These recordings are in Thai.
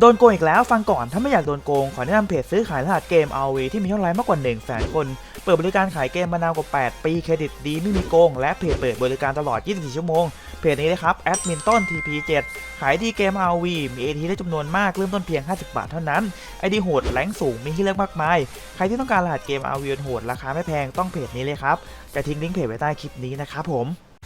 โดนโกงอีกแล้วฟังก่อนถ้าไม่อยากโดนโกง ขอแนะนำเพจซื้อขายรหัสเกม RV ที่มียอดไลค์มากกว่า1แสนคน เปิดบริการขายเกมมานานกว่า 8 ปีเครดิตดีไม่มีโกง และเพจเปิดบริการตลอด 24 ชั่วโมง เพจนี้นะครับแอดมินต้น TP7 ขายดีเกม RV มี AT ได้จำนวนมากเริ่มต้นเพียง 50 บาทเท่านั้น ID โหดแรงสูงมีให้เลือกมากมาย ใครที่ต้องการรหัสเกม RV โหดราคาไม่แพงต้องเพจนี้เลยครับจะทิ้งลิงก์เพจไว้ใต้คลิปนี้นะครับผม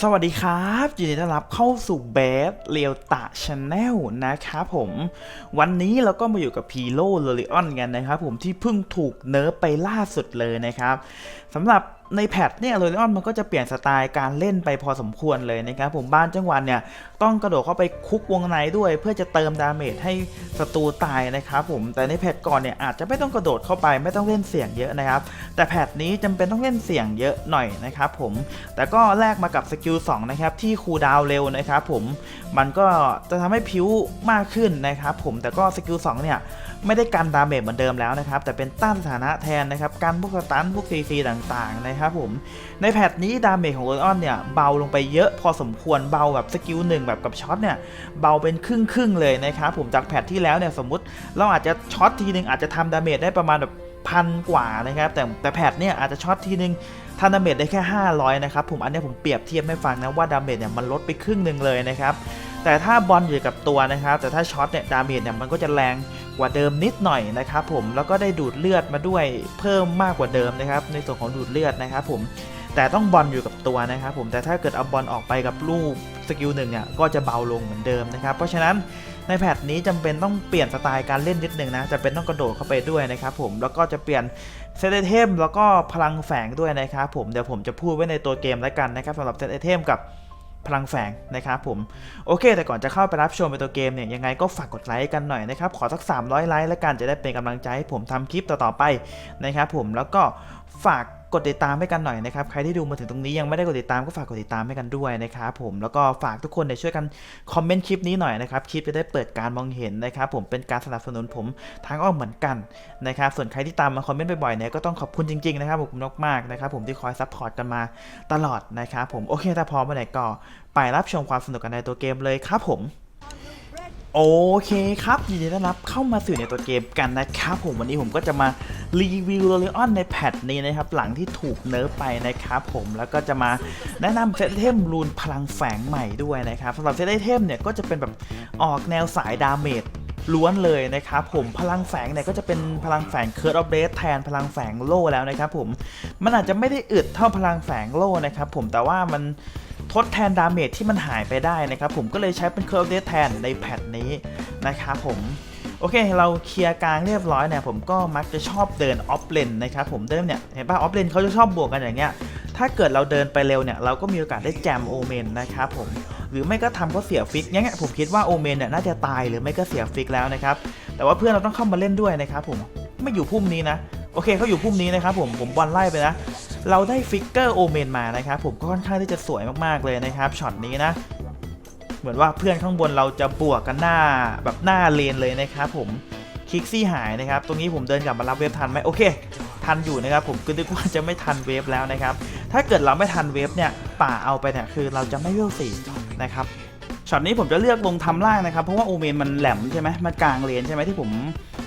สวัสดีครับยินดีต้อนรับเข้าสู่เบสเรียวตะชาแนลนะครับผม วันนี้เราก็มาอยู่กับพีโลโ o ลิออนกันนะครับผมที่เพิ่งถูกเนิร์ฟไปล่าสุดเลยนะครับสำหรับ ในแพทเนี่ยโรลิออนมันก็จะเปลี่ยนสไตล์การเล่นไปพอสมควรเลยนะครับผมบ้านจังหวันเนี่ยต้องกระโดดเข้าไปคุกวงในด้วย เพื่อจะเติมดาเมจให้ศัตรูตายนะครับผมแต่ในแพทก่อนเนี่ยอาจจะไม่ต้องกระโดดเข้าไปไม่ต้องเล่นเสียงเยอะนะครับ แต่แพทนี้จำเป็นต้องเล่นเสียงเยอะหน่อยนะครับผมแต่ก็แลกมากับสกิล2นะครับที่คูลดาวเร็วนะครับผมมันก็จะทำให้พิ้วมากขึ้นนะครับผมแต่ก็สกิล2เนี่ย ไม่ได้กันดาเมจเหมือนเดิมแล้วนะครับ แต่เป็นต้านสถานะแทนนะครับกันพวกสตันพวกซีซีต่างๆนะครับผมในแพทนี้ดาเมจของโรออนเนี่ยเบาลงไปเยอะพอสมควรเบาแบบสกิลหนึ่งแบบกับช็อตเนี่ยเบาเป็นครึ่งครึ่งๆเลยนะครับผมจากแพทที่แล้วเนี่ยสมมติเราอาจจะช็อตทีหนึ่งอาจจะทำดาเมจได้ประมาณแบบพันกว่านะครับแต่แต่แพทเนี่ยอาจจะช็อตทีนึงทำดาเมจได้แค่ 500 นะครับผมอันนี้ผมเปรียบเทียบให้ฟังนะว่าดาเมจเนี่ยมันลดไปครึ่งหนึ่งเลยนะครับแต่ถ้าบอลอยู่กับตัวนะครับแต่ถ้าช็อตเนี่ยดาเมจเนี่ยมันก็จะแรง กว่าเดิมนิดหน่อยนะครับผมแล้วก็ได้ดูดเลือดมาด้วยเพิ่มมากกว่าเดิมนะครับ ในส่วนของดูดเลือดนะครับผมแต่ต้องบอลอยู่กับตัวนะครับผมแต่ถ้าเกิดเอาบอลออกไปกับลูกสกิลหนึ่งเนี่ยก็จะเบาลงเหมือนเดิมนะครับ เพราะฉะนั้นในแพทนี้จำเป็นต้องเปลี่ยนสไตล์การเล่นนิดนึงนะจะเป็นต้องกระโดดเข้าไปด้วยนะครับผมแล้วก็จะเปลี่ยนเซตไอเทมแล้วก็พลังแฝงด้วยนะครับผมเดี๋ยวผมจะพูดไว้ในตัวเกมแล้วกันนะครับสำหรับเซตไอเทมกับ พลังแฝงนะครับผมโอเค แต่ก่อนจะเข้าไปรับชมในตัวเกมเนี่ยยังไงก็ฝากกดไลค์กันหน่อยนะครับขอสัก 300 ไลค์แล้วกันจะได้เป็นกำลังใจให้ผมทำคลิปต่อๆไปนะครับผมแล้วก็ฝาก ดติดตามให้กันหน่อยนะครับ ใครที่ดูมาถึงตรงนี้ยังไม่ได้กดติดตามก็ฝากกดติดตามให้กันด้วยนะครับผมแล้วก็ฝากทุกคนเนี่ยช่วยกันคอมเมนต์คลิปนี้หน่อยนะครับคลิปจะได้เปิดการมองเห็นนะครับผมเป็นการสนับสนุนผมทางอ้อมเหมือนกันนะครับส่วนใครที่ตามมาคอมเมนต์บ่อยๆเนี่ยก็ต้องขอบคุณจริงๆนะครับผมมากๆนะครับผมที่คอยซัพพอร์ตกันมาตลอดนะครับผมโอเคถ้าพร้อมเมื่อไหร่ก็ไปรับชมความสนุกกันในตัวเกมเลยครับผม โอเคครับยินดีต้อนรับเข้ามาสู่ในตัวเกมกันนะครับผมวันนี้ผมก็จะมารีวิวโรลิออนในแพทนี้นะครับหลังที่ถูกเนิร์ฟไปนะครับผมแล้วก็จะมาแนะนำเซตเทมรูนพลังแฝงใหม่ด้วยนะครับสำหรับเซตไอเทมเนี่ยก็จะเป็นแบบออกแนวสายดาเมจล้วนเลยนะครับผมพลังแฝงเนี่ยก็จะเป็นพลังแฝงเคิร์ดออฟเดสแทนพลังแฝงโล่แล้วนะครับผมมันอาจจะไม่ได้อึดเท่าพลังแฝงโล่นะครับผมแต่ว่ามัน ทดแทนดาเมจที่มันหายไปได้นะครับผมก็เลยใช้เป็นเคิร์ดออฟเดสแทนในแพทนี้นะครับผมโอเค เราเคลียร์กลางเรียบร้อยเนี่ยผมก็มักจะชอบเดินออฟเลนนะครับผมเดิมเนี่ยเห็นป่ะออฟเลนเขาจะชอบบวกกันอย่างเงี้ยถ้าเกิดเราเดินไปเร็วเนี่ยเราก็มีโอกาสได้แจมโอเมนนะครับผมหรือไม่ก็ทำเขาเสียฟิกอย่างเงี้ยผมคิดว่าโอเมนเนี่ยน่าจะตายหรือไม่ก็เสียฟิกแล้วนะครับแต่ว่าเพื่อนเราต้องเข้ามาเล่นด้วยนะครับผมไม่อยู่พุ่มนี้นะ โอเคเขาอยู่พุ่มนี้นะครับผมผมบอลไล่ไปนะ เราได้ฟิกเกอร์โอเมนมานะครับผมก็ค่อนข้างที่จะสวยมากๆเลยนะครับช็อตนี้นะ เหมือนว่าเพื่อนข้างบนเราจะบวกกันหน้าแบบหน้าเลนเลยนะครับผมคิกซี่หายนะครับ ตรงนี้ผมเดินกลับมารับเวฟทันไหมโอเค ทันอยู่นะครับ ผมก็นึกว่าจะไม่ทันเวฟแล้วนะครับ ถ้าเกิดเราไม่ทันเวฟเนี่ย ป่าเอาไปเนี่ยคือเราจะไม่เวลสี่นะครับช็อตนี้ผมจะเลือกลงทำล่างนะครับ เพราะว่าโอเมนมันแหลมใช่ไหมมันกลางเลนใช่ไหมที่ผม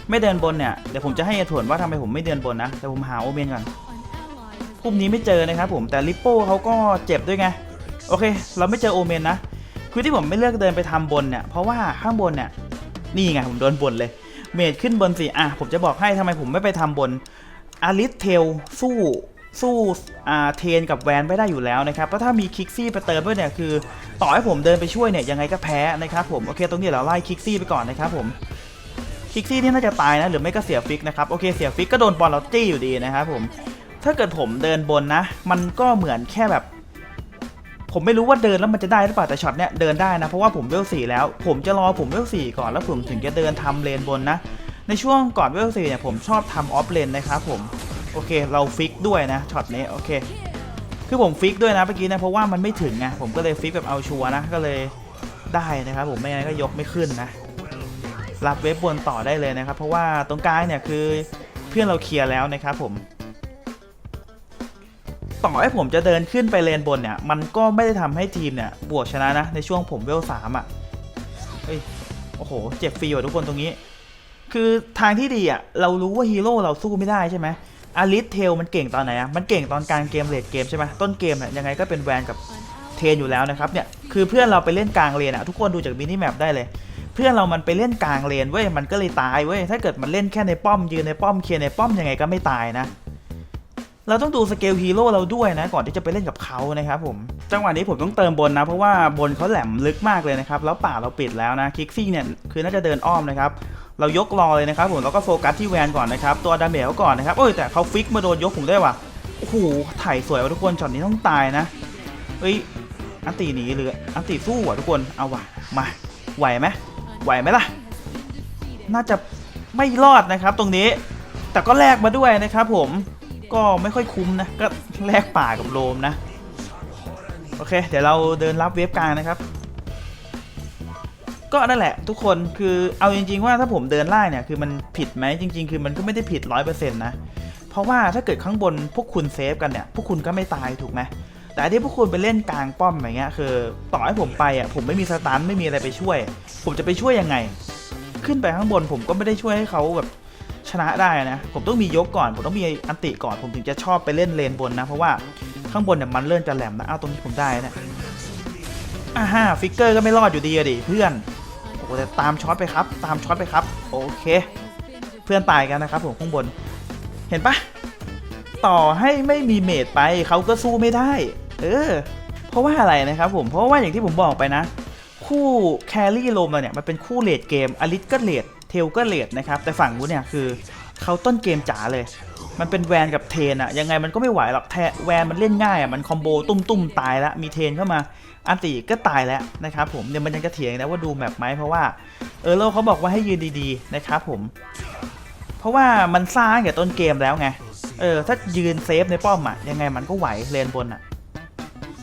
ไม่เดินบนเนี่ยเดี๋ยวผมจะให้เหตุผลว่าทำไมผมไม่เดินบนนะแต่ผมหาโอเมนก่อนพรุ่งนี้ไม่เจอนะครับผมแต่ลิปโป้เขาก็เจ็บด้วยไงโอเค เราไม่เจอโอเมนนะคือที่ผมไม่เลือกเดินไปทำบนเนี่ยเพราะว่าข้างบนเนี่ยนี่ไงผมโดนบนเลย เมดขึ้นบนสิอะผมจะบอกให้ทำไมผมไม่ไปทำบนอาริสเทลสู้สู้อ่าเทนกับแวนไม่ได้อยู่แล้วนะครับแล้วถ้ามีคิกซี่ไปเติมด้วยเนี่ยคือ ต่อให้ผมเดินไปช่วยเนี่ยยังไงก็แพ้นะครับผมโอเคตรงนี้เราไล่คิกซี่ไปก่อนนะครับผม คิกซี่ที่น่าจะตายนะหรือไม่ก็เสียฟิกนะครับโอเคเสียฟิกก็โดนบอลลอตจี้อยู่ดีนะครับผมถ้าเกิดผมเดินบนนะ มันก็เหมือนแค่แบบ ผมไม่รู้ว่าเดินแล้วมันจะได้หรือเปล่าแต่ช็อตเนี้ยเดินได้นะเพราะว่าผมเวลสี่แล้ว ผมจะรอผมเวลสี่ก่อนแล้วผมถึงจะเดินทำเลนบนนะ ในช่วงก่อนเวลสี่เนี่ยผมชอบทำออฟเลนนะครับผมโอเคเราฟิกด้วยนะช็อตนี้โอเคคือผมฟิกด้วยนะเมื่อกี้นะเพราะว่ามันไม่ถึงไงผมก็เลยฟิกแบบเอาชัวนะก็เลยได้นะครับผมไม่งั้นก็ยกไม่ขึ้นนะ รับเว็บบนต่อได้เลยนะครับ เพราะว่าตรงกลางเนี่ยคือเพื่อนเราเคลียร์แล้วนะครับผมต่อให้ผมจะเดินขึ้นไปเลนบนเนี่ย มันก็ไม่ได้ทำให้ทีมเนี่ยบวกชนะนะ ในช่วงผมเวลสามอะ เฮ้ย โอ้โห เจ็บฟรีว่ะทุกคนตรงนี้ คือทางที่ดีอะ เรารู้ว่าฮีโร่เราสู้ไม่ได้ใช่ไหมอาริสเทลมันเก่งตอนไหนอะ มันเก่งตอนกลางเกมเลดเกมใช่ไหมต้นเกมเนี่ยยังไงก็เป็นแวนกับเทนอยู่แล้วนะครับเนี่ย คือเพื่อนเราไปเล่นกลางเลนอะ ทุกคนดูจากมินิแมปได้เลย พื่อนเรามันไปเล่นกลางเลนเว้ยมันก็เลยตายเว้ยถ้าเกิดมันเล่นแค่ในป้อมยืนในป้อมเคลียร์ในป้อมยังไงก็ไม่ตายนะเราต้องดูสเกลฮีโร่เราด้วยนะ ก่อนที่จะไปเล่นกับเขานะครับผมจังหวะนี้ผมต้องเติมบนนะ เพราะว่าบนเขาแหลมลึกมากเลยนะครับ แล้วป่าเราปิดแล้วนะคิกซี่เนี่ยคือน่าจะเดินอ้อมนะครับเรายกรอเลยนะครับผมแล้วก็โฟกัสที่แวนก่อนนะครับตัวดาเมจเขาก่อนนะครับโอ้ยแต่เขาฟิกมาโดนยกผมได้ว่ะโอ้โหถ่ายสวยว่ะทุกคนช็อตนี้ต้องตายนะเฮ้ยอันตีหนีหรืออันตีสู้ว่ะทุกคนเอาว่ะมาไหวไหม ไหวไหมล่ะ น่าจะไม่รอดนะครับตรงนี้ แต่ก็แลกมาด้วยนะครับผมก็ไม่ค่อยคุ้มนะ ก็แลกป่ากับโลมนะ โอเค เดี๋ยวเราเดินรับเวฟกลางนะครับ ก็นั่นแหละทุกคนคือเอาจริง ๆ ว่าถ้าผมเดินไล่เนี่ยคือมันผิดไหมจริง ๆ คือมันก็ไม่ได้ผิดร้อยเปอร์เซ็นต์นะ เพราะว่าถ้าเกิดข้างบนพวกคุณเซฟกันเนี่ย พวกคุณก็ไม่ตายถูกไหม แต่ที่พวกคุณไปเล่นกลางป้อมอย่างเงี้ยคือต่อให้ผมไปอะผมไม่มีสตันไม่มีอะไรไปช่วย ผมจะไปช่วยยังไง ขึ้นไปข้างบนผมก็ไม่ได้ช่วยให้เขาแบบชนะได้นะผมต้องมียกก่อนผมต้องมีอันติก่อนผมถึงจะชอบไปเล่นเลนบนนะ เพราะว่าข้างบนเนี่ยมันเลื่อนจะแหลมนะเอ้าตรงนี้ผมได้นะอ่าฮะฟิกเกอร์ก็ไม่รอดอยู่ดีอะดิเพื่อนโอ้แต่ตามช็อตไปครับ ตามช็อตไปครับ โอเค เพื่อนตายกันนะครับผมข้างบน เห็นปะ ต่อให้ไม่มีเมดไปเขาก็สู้ไม่ได้ เออ เพราะว่าอะไรนะครับผมเพราะว่าอย่างที่ผมบอกไปนะ คู่แครี่โลมเราเนี่ยมันเป็นคู่เลดเกมอลิสก็เลดเทลก็เลดนะครับแต่ฝั่งนู้นเนี่ยคือเขาต้นเกมจ๋าเลยมันเป็นแวนกับเทนอะยังไงมันก็ไม่ไหวหรอกแทแวนมันเล่นง่ายอะมันคอมโบตุ้มตุ้มๆตายแล้วมีเทนเข้ามาอันติก็ตายแล้วนะครับผมเดี๋ยวมันยังจะเถียงนะว่าดูแมปไหมเพราะว่าเออโลเขาบอกว่าให้ยืนดีๆนะครับผม เพราะว่ามันสร้างแต่ต้นเกมแล้วไง เออ ถ้ายืนเซฟในป้อมอะยังไงมันก็ไหวเลนบนอะ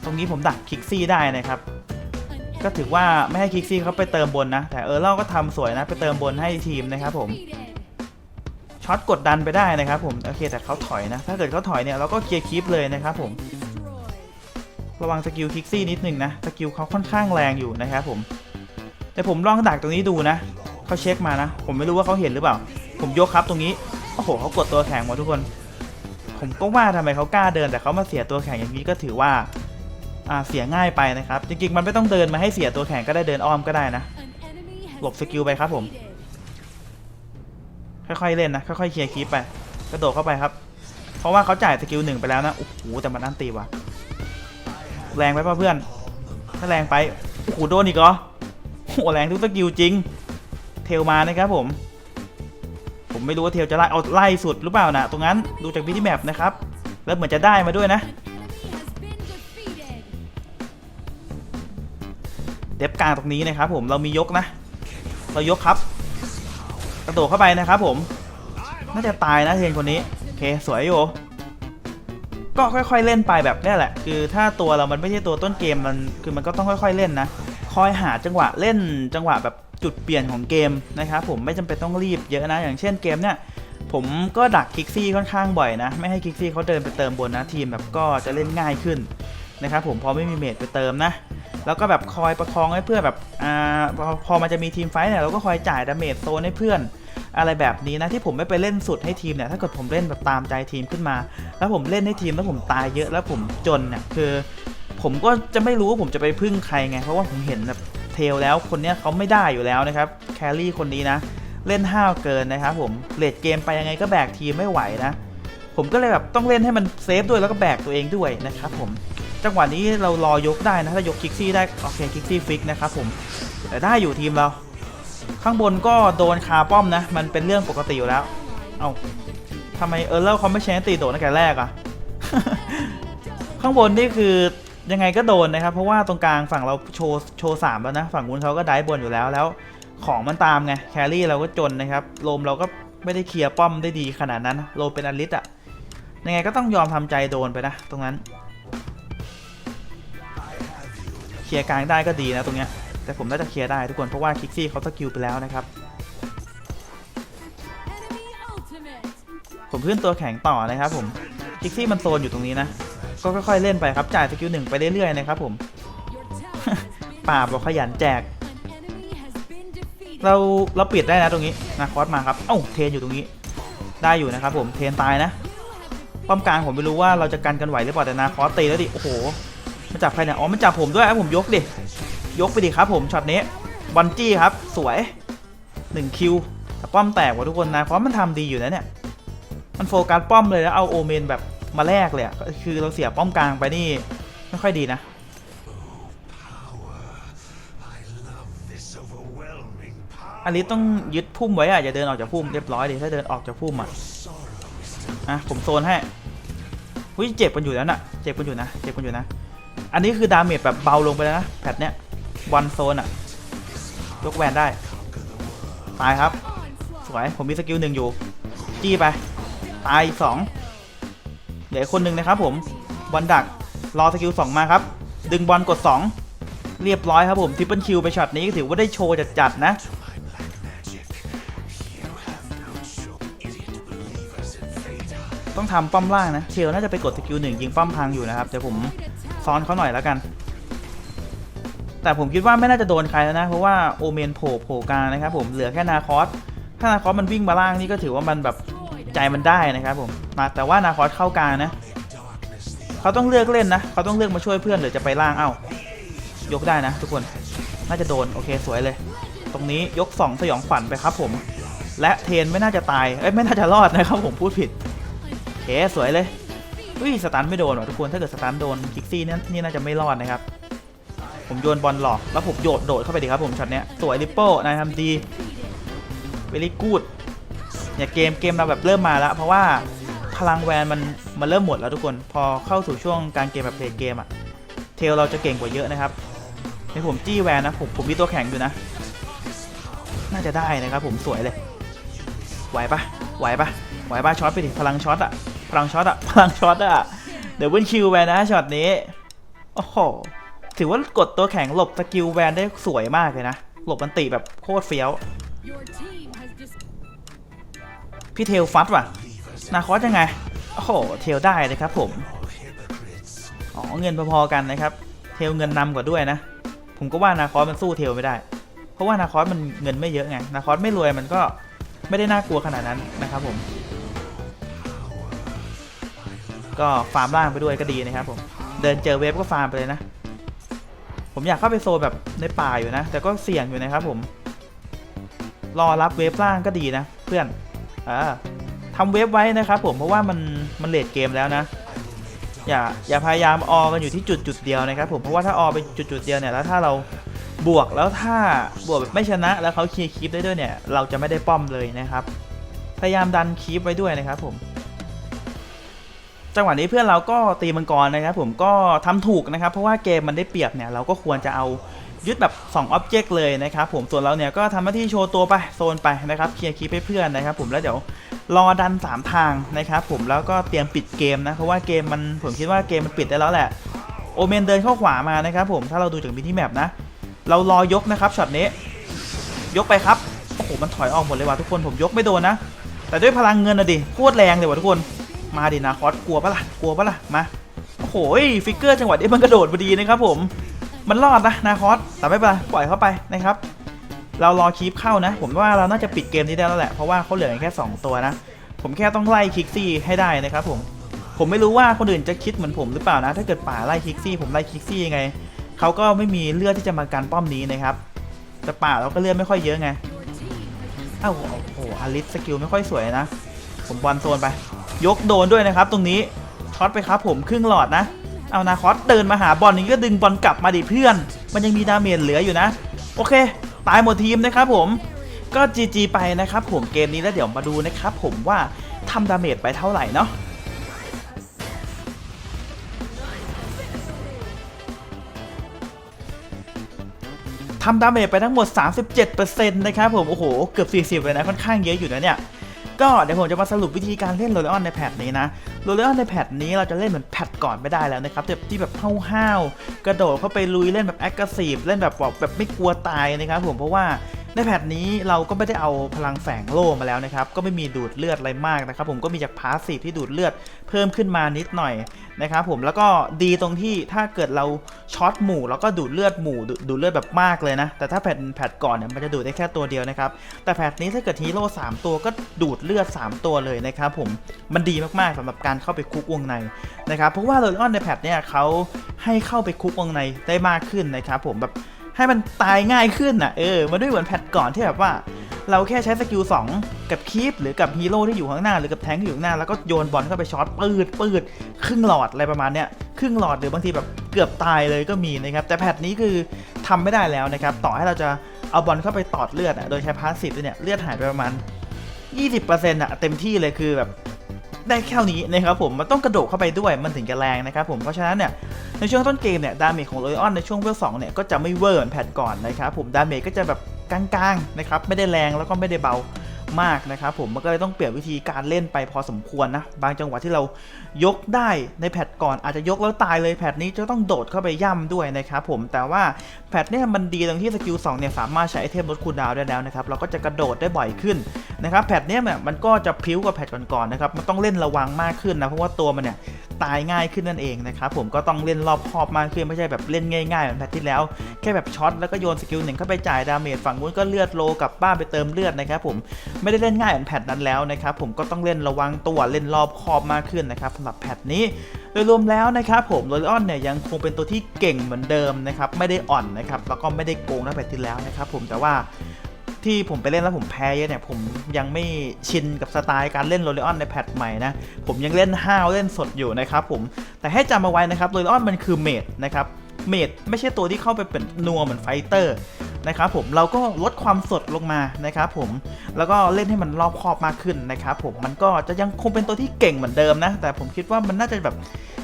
ตรงนี้ผมดักคิกซี่ได้นะครับ ก็ถือว่าไม่ให้คิกซี่เขาไปเติมบนนะ แต่เออเราก็ทำสวยนะ ไปเติมบนให้ทีมนะครับผมช็อตกดดันไปได้นะครับผม โอเคแต่เขาถอยนะ ถ้าเกิดเขาถอยเนี่ยเราก็เคลียร์คลิปเลยนะครับผม ระวังสกิลคิกซี่นิดนึงนะ สกิลเขาค่อนข้างแรงอยู่นะครับผม แต่ผมลองดักตรงนี้ดูนะ เขาเช็คมานะ ผมไม่รู้ว่าเขาเห็นหรือเปล่า ผมยกครับตรงนี้ โอ้โหเขากดตัวแข็งหมดทุกคน ผมก็ว่าทำไมเขากล้าเดินแต่เขามาเสียตัวแข็งอย่างนี้ก็ถือว่าอ่าเสียง่ายไปนะครับ จริงๆมันไม่ต้องเดินมาให้เสียตัวแข่งก็ได้เดินอ้อมก็ได้นะ หลบสกิลไปครับผม ค่อยๆเล่นนะ ค่อยๆเคลียร์คลิปไปกระโดดเข้าไปครับ เพราะว่าเขาจ่ายสกิลหนึ่งไปแล้วนะโอ้โหแต่มันอันตีว่ะแรงไปป่ะเพื่อน ถ้าแรงไปโอ้โหโดนอีกเหรอโอ้แรงทุกสกิลจริง เทลมานะครับผม ผมไม่รู้ว่าเทลจะไล่เอาไล่สุดหรือเปล่านะตรงนั้นดูจากวิดีแมปนะครับ แล้วเหมือนจะได้มาด้วยนะ เดฟกลางตรงนี้นะครับผมเรามียกนะ เรายกครับ กระโดดเข้าไปนะครับผม น่าจะตายนะเทนคนนี้ โอเค สวยอยู่ก็ค่อย ๆ เล่นไปแบบนี้แหละ คือถ้าตัวเรามันไม่ใช่ตัวต้นเกมมันคือมันก็ต้องค่อย ๆ เล่นนะ คอยหาจังหวะเล่นจังหวะแบบ จุดเปลี่ยนของเกมนะครับผมไม่จำเป็นต้องรีบเยอะนะ อย่างเช่นเกมเนี่ยผมก็ดักคิกซี่ค่อนข้างบ่อยนะ ไม่ให้คิกซี่เขาเดินไปเติมบนนะทีมแบบก็จะเล่นง่ายขึ้นนะครับผมพอไม่มีเมดไปเติมนะ แล้วก็แบบคอยประคองให้เพื่อนแบบอ่าพอพอมันจะมีทีมไฟท์เนี่ยเราก็คอยจ่ายดาเมจโซนให้เพื่อนอะไรแบบนี้นะที่ผมไม่ไปเล่นสุดให้ทีมเนี่ยถ้าเกิดผมเล่นแบบตามใจทีมขึ้นมา แล้วผมเล่นให้ทีมแล้วผมตายเยอะแล้วผมจนเนี่ยคือ ผมก็จะไม่รู้ว่าผมจะไปพึ่งใครไง เพราะว่าผมเห็นแบบ เทลแล้วคนเนี้ยเขาไม่ได้อยู่แล้วนะครับแครี่คนนี้นะเล่นห้าวเกินนะครับผมเลดเกมไปยังไงก็แบกทีมไม่ไหวนะ ผมก็เลยแบบต้องเล่นให้มันเซฟด้วยแล้วก็แบกตัวเองด้วยนะครับผมจังหวะนี้เรารอยกได้นะถ้ายกคิกซี่ได้โอเคคิกซี่ฟิกนะครับผมแต่ได้อยู่ทีมเรา ข้างบนก็โดนคาป้อมนะ มันเป็นเรื่องปกติอยู่แล้ว เอา้าทำไมเออร์เลอร์เขาไม่ใช้ตีโดดตั้งแต่แรกอะข้างบนนี่คือ ยังไงก็โดนนะครับ เพราะว่าตรงกลางฝั่งเราโชว์โชว์สามแล้วนะ ฝั่งนู้นเขาก็ได้บนอยู่แล้วแล้ว ของมันตามไงแครี่เราก็จนนะครับโลมเราก็ไม่ได้เคลียร์ป้อมได้ดีขนาดนั้นโลมเป็นอลิสอะยังไงก็ต้องยอมทำใจโดนไปนะ ตรงนั้น เคลียร์กลางได้ก็ดีนะตรงเนี้ยแต่ผมน่าจะเคลียร์ได้ทุกคนเพราะว่าคิกซี่เขาสกิลไปแล้วนะครับผมขึ้นตัวแข็งต่อนะครับผมคิกซี่มันโซนอยู่ตรงนี้นะ ก็ค่อยๆเล่นไปครับจ่ายสกิลหนึ่งไปเรื่อยๆนะครับผมป่าบเราขยันแจก เราเราปิดได้นะตรงนี้นะคอสมาครับเอ้าเทนอยู่ตรงนี้ ได้อยู่นะครับผมเทนตายนะป้อมกลางผมไม่รู้ว่าเราจะกันกันไหวหรือเปล่าแต่นาคอสตีแล้วดิโอ้โหมันจับใครเนี่ยอ๋อมันจับผมด้วยผมยกดิยกไปดิครับผมช็อตนี้บอลจี้ครับสวย1คิวแต่ป้อมแตกว่ะทุกคนนะเพราะมันทำดีอยู่นะเนี่ยมันโฟกัสป้อมเลยแล้วเอาโอเมนแบบ มาแลกเลยอะคือเราเสียป้อมกลางไปนี่ไม่ค่อยดีนะอลิสต้องยึดพุ่มไว้อะอย่าเดินออกจากพุ่มเรียบร้อยดิถ้าเดินออกจากพุ่มอะอะผมโซนให้หุ้ยเจ็บกันอยู่แล้วน่ะเจ็บกันอยู่นะเจ็บกันอยู่นะ อันนี้คือดาเมจแบบเบาลงไปแล้วนะแพทเนี้ยวันโซนอะยกแวนได้ตายครับ สวยผมมีสกิลหนึ่งอยู่ จี้ไป ตายสอง เหลือคนหนึ่งนะครับผมบอลดักรอสกิลสองมาครับ ดึงบอลกด 2 เรียบร้อยครับผมทริปเปิลคิวไปช็อตนี้ถือว่าได้โชว์จัดๆนะต้องทำป้อมล่างนะเชลน่าจะไปกดสกิลหนึ่งยิงป้อมพังอยู่นะครับเดี๋ยวผมซ้อนเขาหน่อยแล้วกัน แต่ผมคิดว่าไม่น่าจะโดนใครแล้วนะ เพราะว่าโอเมนโผล่โผล่กลางนะครับผมเหลือแค่นาคอสถ้านาคอสมันวิ่งมาล่างนี่ก็ถือว่ามันแบบ ใจมันได้นะครับผมมาแต่ว่านาคอสเข้ากลางนะเขาต้องเลือกเล่นนะเขาต้องเลือกมาช่วยเพื่อนหรือจะไปล่างเอ้ายกได้นะ ทุกคนน่าจะโดนโอเคสวยเลย ตรงนี้ยก 2 สยองขวัญไปครับผม และเทนไม่น่าจะตายเอ้ยไม่น่าจะรอดนะครับผมพูดผิดโอเคสวยเลยอุ้ยสตันไม่โดนว่ะทุกคนถ้าเกิดสตันโดนคิกซี่นี่นี่น่าจะไม่รอดนะครับผมโยนบอลหลอกแล้วผมโยดโดดเข้าไปดีครับผมช็อตเนี้ยสวยริปเปิลนายทำดีเวลี่กูด เนี่ยเกมเกมเราแบบเริ่มมาแล้ว เพราะว่าพลังแวนมันมันเริ่มหมดแล้วทุกคน พอเข้าสู่ช่วงการเกมแบบเพลย์เกมอะเทลเราจะเก่งกว่าเยอะนะครับให้ผมจี้แวนนะผมผมมีตัวแข็งอยู่นะ น่าจะได้นะครับผมสวยเลย ไหวปะไหวปะไหวปะช็อตไปดิพลังช็อตอะพลังช็อตอะพลังช็อตอะเดี๋ยวเวินคิวแวนนะช็อตนี้โอ้โหถือว่ากดตัวแข็งหลบสกิลแวนได้สวยมากเลยนะ หลบมันติแบบโคตรเฟี้ยว พี่เทลฟัดว่ะ นาคอสยังไง โอ้โห เทลได้เลยครับผมอ๋อเงินพอๆกันนะครับ เทลเงินนำกว่าด้วยนะ ผมก็ว่านาคอสมันสู้เทลไม่ได้ เพราะว่านาคอสมันเงินไม่เยอะไง นาคอสไม่รวยมันก็ไม่ได้น่ากลัวขนาดนั้นนะครับผม ก็ฟาร์มล่างไปด้วยก็ดีนะครับผม เดินเจอเวฟก็ฟาร์มไปเลยนะ ผมอยากเข้าไปโซแบบในป่าอยู่นะ แต่ก็เสี่ยงอยู่นะครับผม รอรับเวฟล่างก็ดีนะ เพื่อน อ่าทำเวฟไว้นะครับผมเพราะว่ามันมันเลดเกมแล้วนะ อย่าอย่าพยายามออกันอยู่ที่จุดจุดเดียวนะครับผมเพราะว่าถ้าออไปจุดจุดเดียวเนี่ยแล้วถ้าเราบวกแล้วถ้าบวกแบบไม่ชนะแล้วเขาเคลียร์คีปได้ด้วยเนี่ย เราจะไม่ได้ป้อมเลยนะครับ พยายามดันคีปไว้ด้วยนะครับผม จังหวะนี้เพื่อนเราก็ตีมังกรนะครับ ผมก็ทำถูกนะครับ เพราะว่าเกมมันได้เปรียบเนี่ยเราก็ควรจะเอา ยึดแบบ2อ็อบเจกต์เลยนะครับผมส่วนเราเนี่ยก็ทำหน้าที่โชว์ตัวไปโซนไปนะครับเคลียร์คีปให้เพื่อนนะครับผมแล้วเดี๋ยวรอดัน 3 ทางนะครับผมแล้วก็เตรียมปิดเกมนะเพราะว่าเกมมันผมคิดว่าเกมมันปิดได้แล้วแหละโอเมนเดินเข้าขวามานะครับผมถ้าเราดูจากมินิแมปนะ เรารอยกนะครับช็อตนี้ ยกไปครับโอ้โหมันถอยออกหมดเลยว่ะทุกคนผมยกไม่โดนนะ แต่ด้วยพลังเงินอะดิโคตรแรงเลยว่ะทุกคนมาดินาคอสกลัวปะล่ะกลัวปะล่ะมาโอ้โหฟิกเกอร์จังหวะนี้มันกระโดดพอดีนะครับผม มันรอดนะนาคอสแต่ไม่เป็นไรปล่อยเข้าไปนะครับ เรารอคลิปเข้านะ ผมว่าเราน่าจะปิดเกมนี้ได้แล้วแหละ เพราะว่าเขาเหลือแค่ 2 ตัวนะ ผมแค่ต้องไล่คิกซี่ให้ได้นะครับผม ผมไม่รู้ว่าคนอื่นจะคิดเหมือนผมหรือเปล่านะ ถ้าเกิดป่าไล่คิกซี่ผมไล่คิกซี่ยังไง เขาก็ไม่มีเลือดที่จะมากันป้อมนี้นะครับ แต่ป่าเราก็เลือดไม่ค่อยเยอะไงอ้าวโอ้โหอลิสสกิลไม่ค่อยสวยนะ ผมบอลโซนไป ยกโดนด้วยนะครับ ตรงนี้ช็อตไปครับผมครึ่งหลอดนะ เอานาคอสเดินมาหาบอลนี้ก็ดึงบอลกลับมาดิเพื่อน มันยังมีดาเมจเหลืออยู่นะ โอเค ตายหมดทีมนะครับผม ก็ GG ไปนะครับผมเกมนี้แล้วเดี๋ยวมาดูนะครับผมว่าทำดาเมจไปเท่าไหร่เนาะทำดาเมจไปทั้งหมด 37%นะครับผม โอ้โห เกือบ 40 เลยนะ ค่อนข้างเยอะอยู่นะเนี่ย ก็เดี๋ยวผมจะมาสรุปวิธีการเล่นโรเลออนในแพทนี้นะโรเลออนในแพทนี้เราจะเล่นเหมือนแพทก่อนไม่ได้แล้วนะครับแบบที่แบบห้าวๆกระโดดเข้าไปลุยเล่นแบบแอคทีฟเล่นแบบแบบแบบไม่กลัวตายนะครับผมเพราะว่า ในแพทนี้เราก็ไม่ได้เอาพลังแฝงโล่มาแล้วนะครับ ก็ไม่มีดูดเลือดอะไรมากนะครับ ผมก็มีจากพาสซีฟที่ดูดเลือดเพิ่มขึ้นมานิดหน่อยนะครับผมแล้วก็ดีตรงที่ถ้าเกิดเราช็อตหมู่แล้วก็ดูดเลือดหมู่ดูดูดเลือดแบบมากเลยนะ แต่ถ้าแพทแพทก่อนเนี่ยมันจะดูดได้แค่ตัวเดียวนะครับ แต่แพทนี้ถ้าเกิดฮีโร่3ตัวก็ดูดเลือด 3 ตัวเลยนะครับผมมันดีมากๆสำหรับการเข้าไปคุกวงในนะครับเพราะว่าโรลออนในแพทเนี่ยเขาให้เข้าไปคุกวงในได้มากขึ้นนะครับผมแบบ ให้มันตายง่ายขึ้นอะเออมันไม่เหมือนแพทก่อนที่แบบว่า เราแค่ใช้สกิล2กับคีปหรือกับฮีโร่ที่อยู่ข้างหน้าหรือกับแทงค์ที่อยู่ข้างหน้าแล้วก็โยนบอลเข้าไปช็อตปืดปืดครึ่งหลอดอะไรประมาณเนี้ยครึ่งหลอดหรือบางทีแบบเกือบตายเลยก็มีนะครับแต่แพทนี้คือทำไม่ได้แล้วนะครับต่อให้เราจะเอาบอลเข้าไปตอดเลือดอะโดยใช้พาสซีฟเนี่ยเลือดหายไปประมาณ 20%อะเต็มที่เลยคือแบบ ได้แค่นี้นะครับผมมันต้องกระโดดเข้าไปด้วยมันถึงจะแรงนะครับผมเพราะฉะนั้นเนี่ยในช่วงต้นเกมเนี่ยดาเมจของโรยออนในช่วงเวลสองเนี่ยก็จะไม่เวอร์เหมือนแพทก่อนนะครับผมดาเมจก็จะแบบกลางๆนะครับไม่ได้แรงแล้วก็ไม่ได้เบา มากนะครับผมมันก็เลยต้องเปลี่ยนวิธีการเล่นไปพอสมควรนะ บางจังหวะที่เรายกได้ในแพทก่อนอาจจะยกแล้วตายเลยแพทนี้จะต้องโดดเข้าไปย่ำด้วยนะครับผมแต่ว่าแพทเนี่ยมันดีตรงที่สกิล2เนี่ยสามารถใช้ไอเทมลดคูลดาวได้แล้วนะครับเราก็จะกระโดดได้บ่อยขึ้นนะครับแพทเนี้ยเนี่ยมันก็จะพิ้วกว่าแพทก่อนๆนะครับมันต้องเล่นระวังมากขึ้นนะเพราะว่าตัวมันเนี่ยตายง่ายขึ้นนั่นเองนะครับผมก็ต้องเล่นรอบคอบมากขึ้นไม่ใช่แบบเล่นง่ายๆเหมือนแพทที่แล้ว แค่แบบช็อตแล้วก็โยนสกิลหนึ่งเข้าไปจ่ายดาเมจฝั่งนู้นก็เลือดโลกลับบ้านไปเติมเลือดนะครับผมไม่ได้เล่นง่ายเหมือนแพทนั้นแล้วนะครับผมก็ต้องเล่นระวังตัวเล่นรอบคอบมากขึ้นนะครับสำหรับแพทนี้ โดยรวมแล้วนะครับผมโรลออนเนี่ยยังคงเป็นตัวที่เก่งเหมือนเดิมนะครับไม่ได้อ่อนนะครับแล้วก็ไม่ได้โกงนะแพทที่แล้วนะครับผมแต่ว่าที่ผมไปเล่นแล้วผมแพ้เยอะเนี่ยผมยังไม่ชินกับสไตล์การเล่นโรเลออนในแพทใหม่นะผมยังเล่นห้าวเล่นสดอยู่นะครับผมแต่ให้จำเอาไว้นะครับโรเลออนมันคือเมดนะครับ เมดไม่ใช่ตัวที่เข้าไปเป็นนัวเหมือนไฟเตอร์นะครับผมเราก็ลดความสดลงมานะครับผมแล้วก็เล่นให้มันรอบคอบมากขึ้นนะครับผมมันก็จะยังคงเป็นตัวที่เก่งเหมือนเดิมนะ แต่ผมคิดว่ามันน่าจะแบบ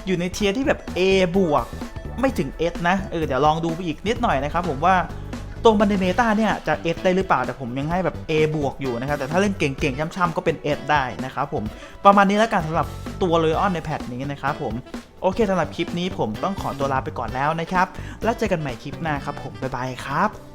อยู่ในเทียร์ที่แบบ A บวกไม่ถึง S นะเออเดี๋ยวลองดูไปอีกนิดหน่อยนะครับผมว่าตรงบันเดเมตาเนี่ยจะ S ได้หรือเปล่าแต่ผมยังให้แบบ A บวกอยู่นะครับแต่ถ้าเล่นเก่งๆช่ำๆก็เป็น S ได้นะครับผมประมาณนี้แล้วกันสำหรับตัวเลออนในแพทนี้นะครับผม โอเคสำหรับคลิปนี้ผมต้องขอตัวลาไปก่อนแล้วนะครับ แล้วเจอกันใหม่คลิปหน้าครับผมบ๊ายบายครับ